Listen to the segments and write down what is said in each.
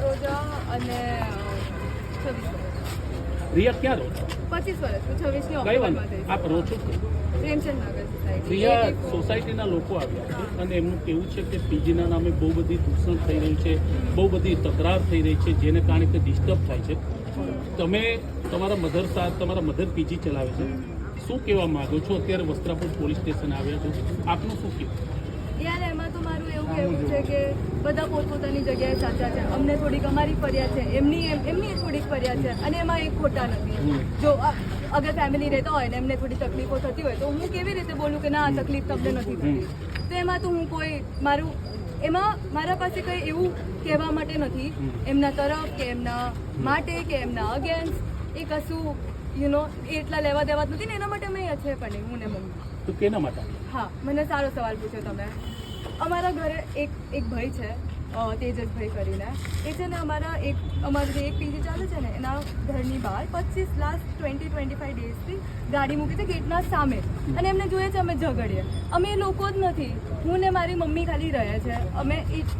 અફરોજા અને છવ્વીસ રિયા ક્યાં રહો પચીસ વર્ષ હું છવ્વીસની ઓક્ટોબરમાં થઈશ આપ રહો છો પ્રેમચંદ નગર સોસાયટી રિયા સોસાયટીના લોકો આવ્યા અને એમનું કેવું છે કે પીજીના નામે બહુ બધી દૂષણ થઈ રહ્યું છે બહુ બધી તકરાર થઈ રહી છે જેને કારણે તે ડિસ્ટર્બ થાય છે. તમે તમારા મધર સાથ તમારા મધર પીજી ચલાવે છે. શું કહેવા માંગો છો? અત્યારે વસ્ત્રાપુર પોલીસ સ્ટેશન આવ્યા છો. આપનું શું કહેવું? યાર એમાં તો મારું એવું કહેવું છે કે બધા પોતપોતાની જગ્યાએ સાચા છે. અમને થોડીક અમારી ફરિયાદ છે. એમની એમ- એમની થોડીક ફરિયાદ છે. અને એમાં એક ખોટા નથી. જો અગર ફેમિલી રહેતા હોય ને એમને થોડી તકલીફો થતી હોય તો હું કેવી રીતે બોલું કે ના આ તકલીફ તમને નથી થતી? તો એમાં તો હું કોઈ મારું એમાં મારા પાસે કંઈ એવું કહેવા માટે નથી. એમના તરફ કે એમના માટે કે એમના અગેન્સ્ટ એ કશું યુ નો એટલા લેવા દેવા નથી ને એના માટે અમે છે પણ હું ને મમ્મી. તો કેના માટે? હા મને સારો સવાલ પૂછ્યો તમે. અમારા ઘરે એક એક ભાઈ છે તેજસભાઈ કરીને. એ છે ને અમારા એક, અમારું જે એક પીજી ચાલે છે ને, એના ઘરની બહાર પચીસ લાસ્ટ ટ્વેન્ટી ટ્વેન્ટી ફાઈવ ડેઝથી ગાડી મૂકી છે ગેટના સામે. અને એમને જોઈએ છે અમે ઝઘડીએ. અમે એ લોકો જ નથી. હું ને મારી મમ્મી ખાલી રહે છે. અમે it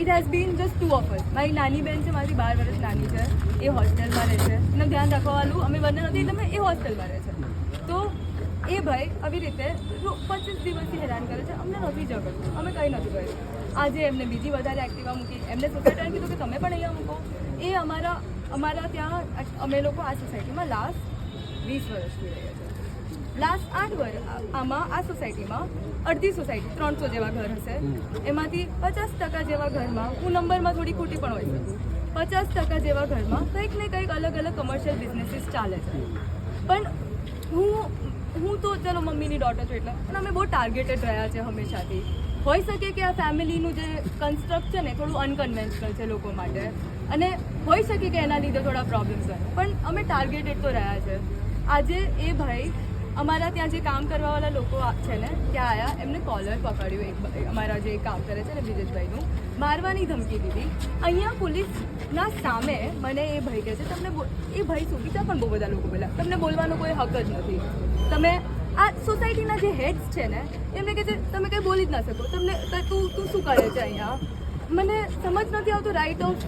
it has been just two of us મારી નાની બેન છે, મારી બાર વર્ષ નાની છે. એ હોસ્ટેલમાં રહે છે. એનું ધ્યાન રાખવાવાળું અમે બંને નથી, એટલે એ હોસ્ટેલમાં રહે છે. એ ભાઈ આવી રીતે પચીસ દિવસથી હેરાન કરે છે. અમને નથી ઝઘડતું અમે કંઈ નથી કર્યું આજે એમને બીજી વધારે એક્ટિવા મૂકી. એમને સોસાયટીને કીધું કે તમે પણ અહીંયા મૂકો. એ અમારા અમારા ત્યાં અમે લોકો આ સોસાયટીમાં લાસ્ટ વીસ વર્ષથી રહીએ છીએ લાસ્ટ આઠ વર્ષ આમાં આ સોસાયટીમાં અડધી સોસાયટી ત્રણસો જેવા ઘર હશે. એમાંથી પચાસ ટકા જેવા ઘરમાં હું નંબરમાં થોડી ખોટી પણ હોય છું પચાસ ટકા જેવા ઘરમાં કંઈક ને કંઈક અલગ અલગ કમર્શિયલ બિઝનેસીસ ચાલે છે. પણ હું હું તો ચલો મમ્મીની ડોટર છું એટલે. પણ અમે બહુ ટાર્ગેટેડ રહ્યા છે હંમેશાથી. હોઈ શકે કે આ ફેમિલીનું જે કન્સ્ટ્રક્ટ છે ને, થોડું અનકન્વેન્શનલ છે લોકો માટે. અને હોઈ શકે કે એના લીધે થોડા પ્રોબ્લેમ્સ હોય. પણ અમે ટાર્ગેટેડ તો રહ્યા છે. આજે એ ભાઈ અમારા ત્યાં જે કામ કરવાવાળા લોકો છે ને, ત્યાં આવ્યા એમને કોલર પકડ્યું એક અમારા જે કામ કરે છે ને બ્રિજેશભાઈનું મારવાની ધમકી દીધી. અહીંયા પોલીસના સામે મને એ ભાઈ કહે છે, તમને એ ભાઈ બીજા પણ બહુ બધા લોકો બોલ્યા તમને બોલવાનો કોઈ હક જ નથી. તમે આ સોસાયટીના જે હેડ્સ છે ને, એમને કહે છે, તમે કંઈ બોલી જ ના શકો. તમને તું તું શું કરે છે અહીંયા? મને સમજ નથી આવતું રાઇટ ઓફ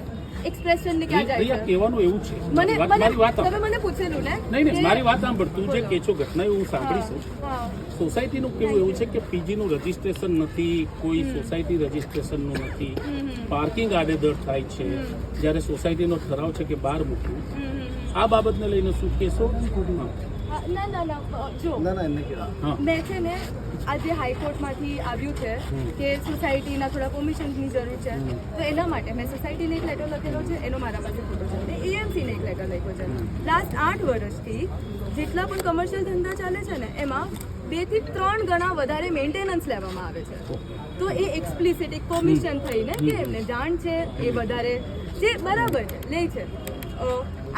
એક્સપ્રેશન ને ક્યાં જાય છે? કહેવાનું એવું છે. મને મારી વાત તમે મને પૂછેલું ને? નહીં નહીં મારી વાત સાંભળ તું જે કે છો ઘટના એવું સાંભળી છું. સોસાયટીનું કેવું એવું છે કે પીજીનું રજીસ્ટ્રેશન નથી કોઈ સોસાયટી રજીસ્ટ્રેશનનું નથી. પાર્કિંગ આડેધડ થાય છે. જ્યારે સોસાયટીનો ઠરાવ છે કે બહાર મૂકવું. આ બાબતને લઈને શું કહેશો? ના ના ના જો. મેં છે ને આજે હાઈકોર્ટમાંથી આવ્યું છે કે સોસાયટીના થોડા પરમિશનની જરૂર છે. તો એના માટે મેં સોસાયટીને એક લેટર લખેલો છે એનો મારા પાસે ફોટો છે. એએમસીને એક લેટર લખ્યો છે. લાસ્ટ આઠ વર્ષથી જેટલા પણ કમર્શિયલ ધંધા ચાલે છે ને એમાં બેથી ત્રણ ગણા વધારે મેન્ટેનન્સ લેવામાં આવે છે. તો એ એક્સપ્લિસિટ એક પરમિશન થઈને કે એમને જાણ છે એ વધારે જે બરાબર છે લે છે.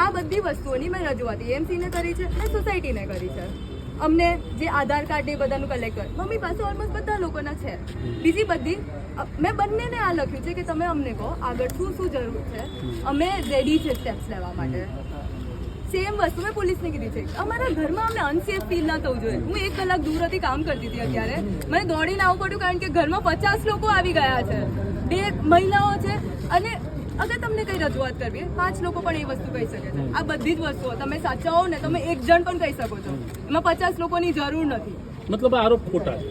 આ બધી વસ્તુઓની મેં રજૂઆત એએમસીને કરી છે અને સોસાયટીને કરી છે. અમને જે આધાર કાર્ડ એ બધાનું કલેક્ટ કર મમ્મી પાસે ઓલમોસ્ટ બધા લોકોના છે. બીજી બધી મેં બંનેને આ લખ્યું છે કે તમે અમને કહો આગળ શું શું જરૂર છે. અમે રેડી છે સ્ટેપ્સ લેવા માટે. સેમ વસ્તુ મેં પોલીસને કીધી છે. અમારા ઘરમાં અમને અનસેફ ફીલ ના થવું જોઈએ. હું એક કલાક દૂર હતી કામ કરતી હતી અત્યારે. મને દોડીને આવવું પડ્યું કારણ કે ઘરમાં પચાસ લોકો આવી ગયા છે. બે મહિલાઓ છે અને અગર તમને કઈ રજૂઆત કરવી હોય, પાંચ લોકો પણ એ વસ્તુ કહી શકે છે. આ બધી જ વસ્તુઓ તમે સાચા હો ને તમે એક જણ પણ કહી શકો છો. એમાં પચાસ લોકોની જરૂર નથી. મતલબ આરોપ ખોટા છે.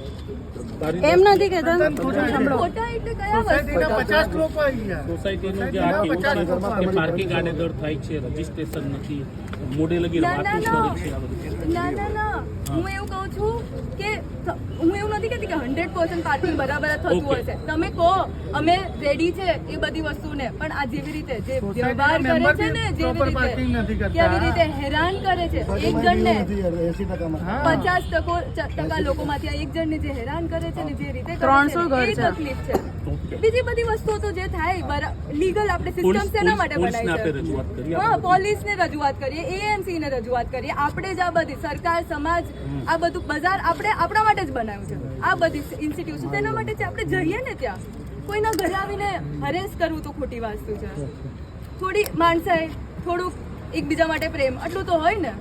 એમ નથી કહેતા. ખોટા એટલે કયા વસ્તુ? પચાસ લોકો આવી ગયા સોસાયટીનું જે આ કેવું છે કે પાર્કિંગ આડેધડ થાય છે રજીસ્ટ્રેશન નથી મોડે લગી ના ના વાતો કરે છે ના. ના ના હું એવું કહું છું કે હું એવું નથી કહેતી કે હંડ્રેડ પર્સન્ટ પાર્કિંગ બરાબર થતું હોય હશે તમે કહો અમે રેડી છે એ બધી વસ્તુને પણ આ જેવી રીતે જે વ્યવહાર કરે છે ને જેવી રીતે કેવી રીતે હેરાન કરે છે એક જણને પચાસ ટકો લોકોમાંથી આ એક જણને જે હેરાન કરે છે ને જે રીતે છે ત્રણસો ઘર છે. તકલીફ છે. બીજી બધી વસ્તુઓ તો જે થાય લીગલ આપણે પોલીસ- સિસ્ટમ શેના માટે બનાવી છે? હા બધું. પોલીસને રજૂઆત કરીએ એએમસી ને રજૂઆત કરીએ. આપણે જ આ બધી સરકાર સમાજ આ બધું બજાર આપણે આપણા માટે જ બનાવ્યું છે. આ બધી ઇન્સ્ટિટ્યુશન તેના માટે છે આપણે જઈએ ને ત્યાં, કોઈના ઘરે આવીને હરેસ કરવું તો ખોટી વાસ્તુ છે. થોડી માણસાઈ, થોડુંક એકબીજા માટે પ્રેમ, આટલું તો હોય ને?